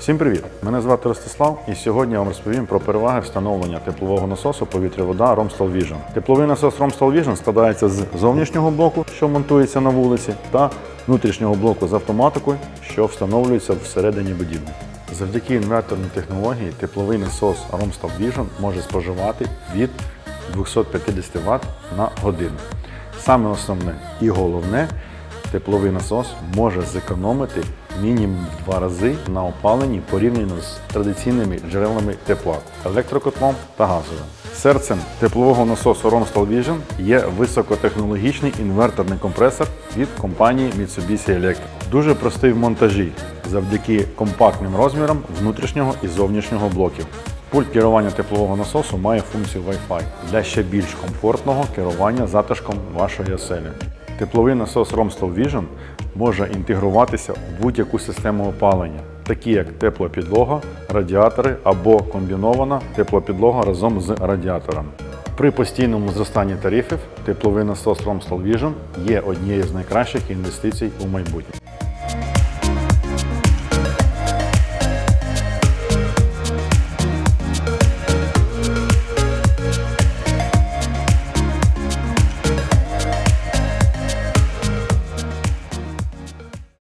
Всім привіт! Мене звати Ростислав, і сьогодні я вам розповім про переваги встановлення теплового насосу повітря-вода Romstal Vision. Тепловий насос Romstal Vision складається з зовнішнього блоку, що монтується на вулиці, та внутрішнього блоку з автоматикою, що встановлюється всередині будівлі. Завдяки інверторній технології тепловий насос Romstal Vision може споживати від 250 Вт на годину. Саме основне і головне, тепловий насос може зекономити мінімум два рази на опаленні порівняно з традиційними джерелами тепла електрокотлом та газовим. Серцем теплового насосу Romstal Vision є високотехнологічний інверторний компресор від компанії Mitsubishi Electric. Дуже простий в монтажі завдяки компактним розмірам внутрішнього і зовнішнього блоків. Пульт керування теплового насосу має функцію Wi-Fi для ще більш комфортного керування затишком вашої оселі. Тепловий насос Romstal Vision може інтегруватися в будь-яку систему опалення, такі як теплопідлога, радіатори або комбінована теплопідлога разом з радіатором. При постійному зростанні тарифів тепловий насос Romstal Vision є однією з найкращих інвестицій у майбутнє.